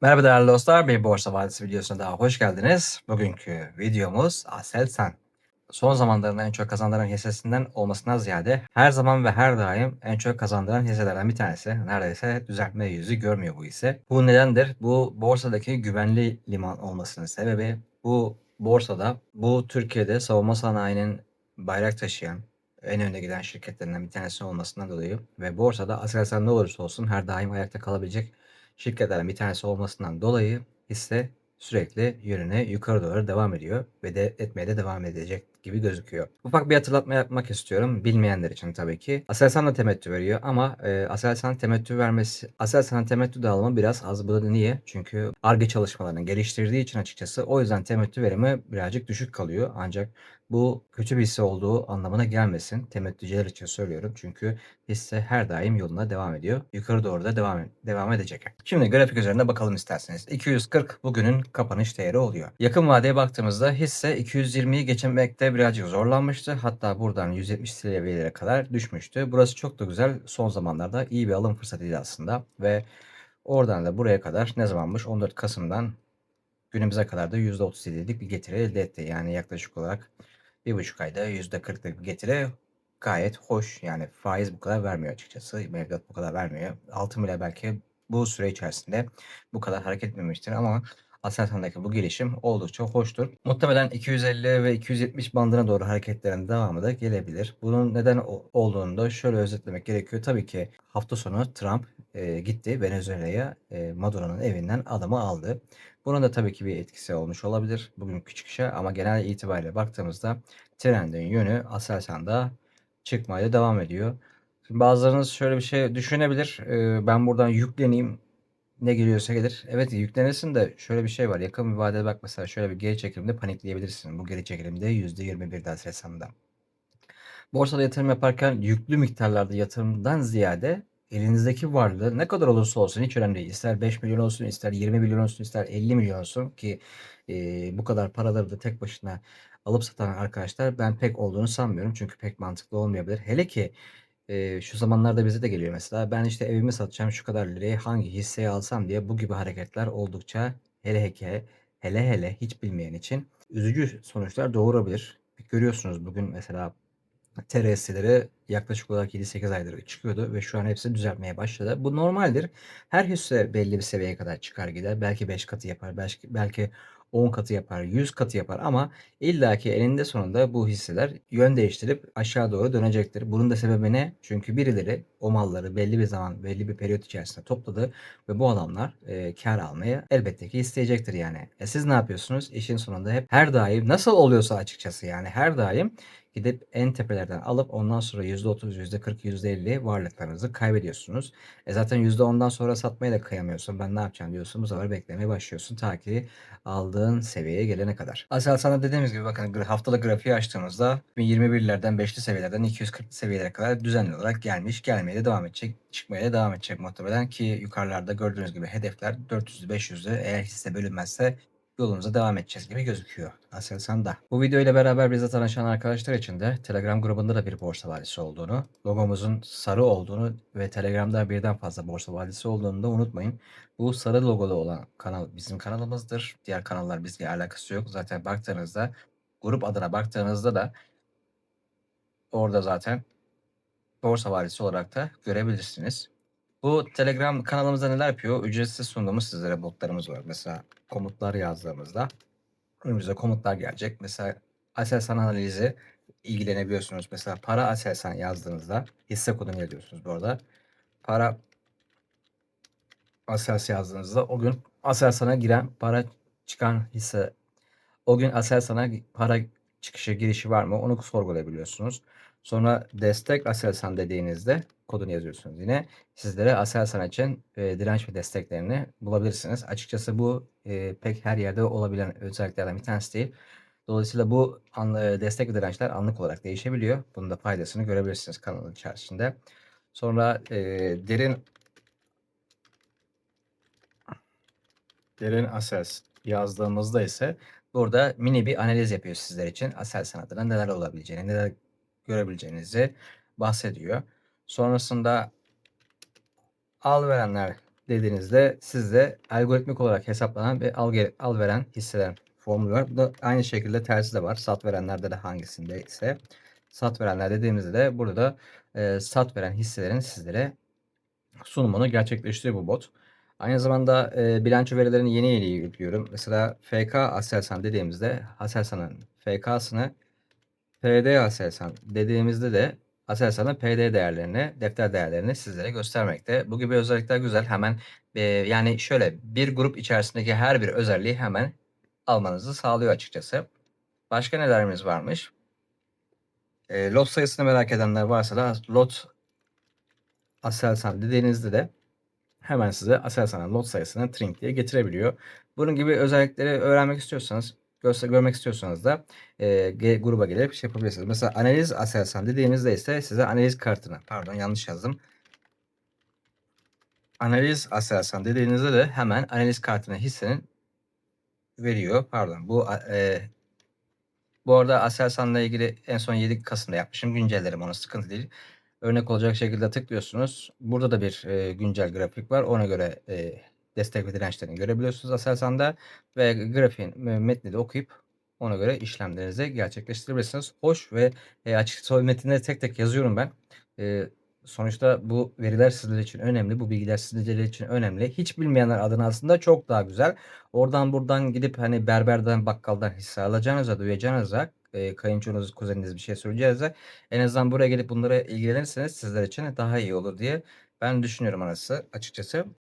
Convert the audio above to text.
Merhaba değerli dostlar, bir Borsa Vadisi videosuna daha hoş geldiniz. Bugünkü videomuz Aselsan. Son zamanların en çok kazandıran hissesinden olmasına ziyade her zaman ve her daim en çok kazandıran hisselerden bir tanesi. Neredeyse düzeltme yüzü görmüyor bu hisse. Bu nedendir? Bu borsadaki güvenli liman olmasının sebebi bu borsada bu Türkiye'de savunma sanayinin bayrak taşıyan en önde giden şirketlerinden bir tanesi olmasından dolayı ve borsada Aselsan ne olursa olsun her daim ayakta kalabilecek şirketlerden bir tanesi olmasından dolayı hisse sürekli yönüne yukarı doğru devam ediyor ve de etmeye de devam edecek gibi gözüküyor. Ufak bir hatırlatma yapmak istiyorum bilmeyenler için tabii ki. Aselsan da temettü veriyor ama e, Aselsan temettü vermesi, Aselsan'ın temettü dağılımı biraz az. Bu da niye? Çünkü ARGE çalışmalarını geliştirdiği için açıkçası o yüzden temettü verimi birazcık düşük kalıyor. Ancak bu kötü bir hisse olduğu anlamına gelmesin. Temettücüler için söylüyorum. Çünkü hisse her daim yoluna devam ediyor. Yukarı doğru da devam, devam edecek. Şimdi grafik üzerinde bakalım isterseniz. 240 bugünün kapanış değeri oluyor. Yakın vadeye baktığımızda hisse 220'yi geçemekte birazcık zorlanmıştı. Hatta buradan 170 seviyelere kadar düşmüştü. Burası çok da güzel. Son zamanlarda iyi bir alım fırsatıydı aslında. Ve oradan da buraya kadar ne zamanmış? 14 Kasım'dan günümüze kadar da %37'lik bir getiri elde etti. Yani yaklaşık olarak bir buçuk ayda %40'lık bir getiri gayet hoş. Yani faiz bu kadar vermiyor açıkçası. Mevduat bu kadar vermiyor. Altın bile belki bu süre içerisinde bu kadar hareket etmemiştir ama Aselsan'daki bu gelişim oldukça hoştur. Muhtemelen 250 ve 270 bandına doğru hareketlerin devamı da gelebilir. Bunun neden olduğunu da şöyle özetlemek gerekiyor. Tabii ki hafta sonu Trump e, gitti Venezuela'ya e, Maduro'nun evinden adamı aldı. Bunun da tabii ki bir etkisi olmuş olabilir bugünkü çıkışa ama genel itibariyle baktığımızda trendin yönü Aselsan'da çıkmaya devam ediyor. Bazılarınız şöyle bir şey düşünebilir. E, ben buradan yükleneyim ne geliyorsa gelir. Evet yüklenirsin de şöyle bir şey var. Yakın bir vadede bak mesela şöyle bir geri çekilimde panikleyebilirsin. Bu geri çekilimde %21'den Aselsan'da. Borsada yatırım yaparken yüklü miktarlarda yatırımdan ziyade elinizdeki varlığı ne kadar olursa olsun hiç önemli değil. İster 5 milyon olsun, ister 20 milyon olsun, ister 50 milyon olsun ki e, bu kadar paraları da tek başına alıp satan arkadaşlar ben pek olduğunu sanmıyorum. Çünkü pek mantıklı olmayabilir. Hele ki e, şu zamanlarda bize de geliyor mesela ben işte evimi satacağım şu kadar liraya hangi hisseyi alsam diye bu gibi hareketler oldukça hele hele hele hele hiç bilmeyen için üzücü sonuçlar doğurabilir. Görüyorsunuz bugün mesela TRS'leri yaklaşık olarak 7-8 aydır çıkıyordu ve şu an hepsi düzeltmeye başladı. Bu normaldir. Her hisse belli bir seviyeye kadar çıkar gider. Belki 5 katı yapar, belki, belki 10 katı yapar, 100 katı yapar ama illaki eninde sonunda bu hisseler yön değiştirip aşağı doğru dönecektir. Bunun da sebebi ne? Çünkü birileri o malları belli bir zaman, belli bir periyot içerisinde topladı ve bu adamlar e, kar almayı elbette ki isteyecektir yani. E siz ne yapıyorsunuz? İşin sonunda hep her daim nasıl oluyorsa açıkçası yani her daim gidip en tepelerden alıp ondan sonra %30, %40, %50 varlıklarınızı kaybediyorsunuz. E zaten %10'dan sonra satmaya da kıyamıyorsun. Ben ne yapacağım diyorsun. Bu sefer beklemeye başlıyorsun ta ki aldığın seviyeye gelene kadar. Aselsan'da dediğimiz gibi bakın haftalık grafiği açtığımızda 2021'lerden 5'li seviyelerden 240'lı seviyelere kadar düzenli olarak gelmiş. Gelmeye de devam edecek. Çıkmaya da devam edecek muhtemelen ki yukarılarda gördüğünüz gibi hedefler 400'lü 500'lü eğer hisse bölünmezse yolumuza devam edeceğiz gibi gözüküyor Aselsan'da. Bu video ile beraber bize tanışan arkadaşlar için de Telegram grubunda da bir borsa vadisi olduğunu, logomuzun sarı olduğunu ve Telegram'da birden fazla borsa vadisi olduğunu da unutmayın. Bu sarı logolu olan kanal bizim kanalımızdır. Diğer kanallar bizle alakası yok. Zaten baktığınızda grup adına baktığınızda da orada zaten borsa vadisi olarak da görebilirsiniz. Bu Telegram kanalımızda neler yapıyor? Ücretsiz sunduğumuz sizlere botlarımız var. Mesela komutlar yazdığımızda önümüze komutlar gelecek. Mesela Aselsan analizi ilgilenebiliyorsunuz. Mesela para Aselsan yazdığınızda hisse kodunu yazıyorsunuz bu arada. Para Aselsan yazdığınızda o gün Aselsan'a giren para çıkan hisse o gün Aselsan'a para çıkışı girişi var mı onu sorgulayabiliyorsunuz. Sonra destek Aselsan dediğinizde kodunu yazıyorsunuz yine. Sizlere Aselsan için e, direnç ve desteklerini bulabilirsiniz. Açıkçası bu e, pek her yerde olabilen özelliklerden bir tanesi değil. Dolayısıyla bu an, e, destek ve dirençler anlık olarak değişebiliyor. Bunun da faydasını görebilirsiniz kanalın içerisinde. Sonra e, derin derin Asels yazdığımızda ise burada mini bir analiz yapıyor sizler için. Aselsan adına neler olabileceğini, neler görebileceğinizi bahsediyor. Sonrasında al verenler dediğinizde sizde algoritmik olarak hesaplanan ve al, al veren hisselerin formülü var. Bu da aynı şekilde tersi de var. Sat verenlerde de hangisinde ise sat verenler dediğimizde de burada da e, sat veren hisselerin sizlere sunumunu gerçekleştiriyor bu bot. Aynı zamanda e, bilanço verilerini yeni yeni yüklüyorum. Mesela FK Aselsan dediğimizde Aselsan'ın FK'sını PD Aselsan dediğimizde de Aselsan'ın PD değerlerini, defter değerlerini sizlere göstermekte. Bu gibi özellikler güzel. Hemen e, yani şöyle bir grup içerisindeki her bir özelliği hemen almanızı sağlıyor açıkçası. Başka nelerimiz varmış? E, lot sayısını merak edenler varsa da lot Aselsan dediğinizde de hemen size Aselsan'ın lot sayısını Trink diye getirebiliyor. Bunun gibi özellikleri öğrenmek istiyorsanız, göster görmek istiyorsanız da e, G- gruba gelip şey yapabilirsiniz. Mesela analiz Aselsan dediğimizde ise size analiz kartını, pardon yanlış yazdım. Analiz Aselsan dediğinizde de hemen analiz kartını hissenin veriyor. Pardon bu e, bu arada Aselsan'la ilgili en son 7 Kasım'da yapmışım. Güncellerim ona sıkıntı değil. Örnek olacak şekilde tıklıyorsunuz. Burada da bir e, güncel grafik var. Ona göre e, destek ve dirençlerini görebiliyorsunuz Aselsan'da. Ve grafiğin e, metni de okuyup ona göre işlemlerinizi gerçekleştirebilirsiniz. Hoş ve e, açıkçası metinleri tek tek yazıyorum ben. E, sonuçta bu veriler sizler için önemli. Bu bilgiler sizler için önemli. Hiç bilmeyenler adına aslında çok daha güzel. Oradan buradan gidip hani berberden bakkaldan hisse alacağınıza duyacağınıza e, kayınçonuz kuzeniniz bir şey söyleyeceğinize en azından buraya gelip bunlara ilgilenirseniz sizler için daha iyi olur diye ben düşünüyorum arası açıkçası.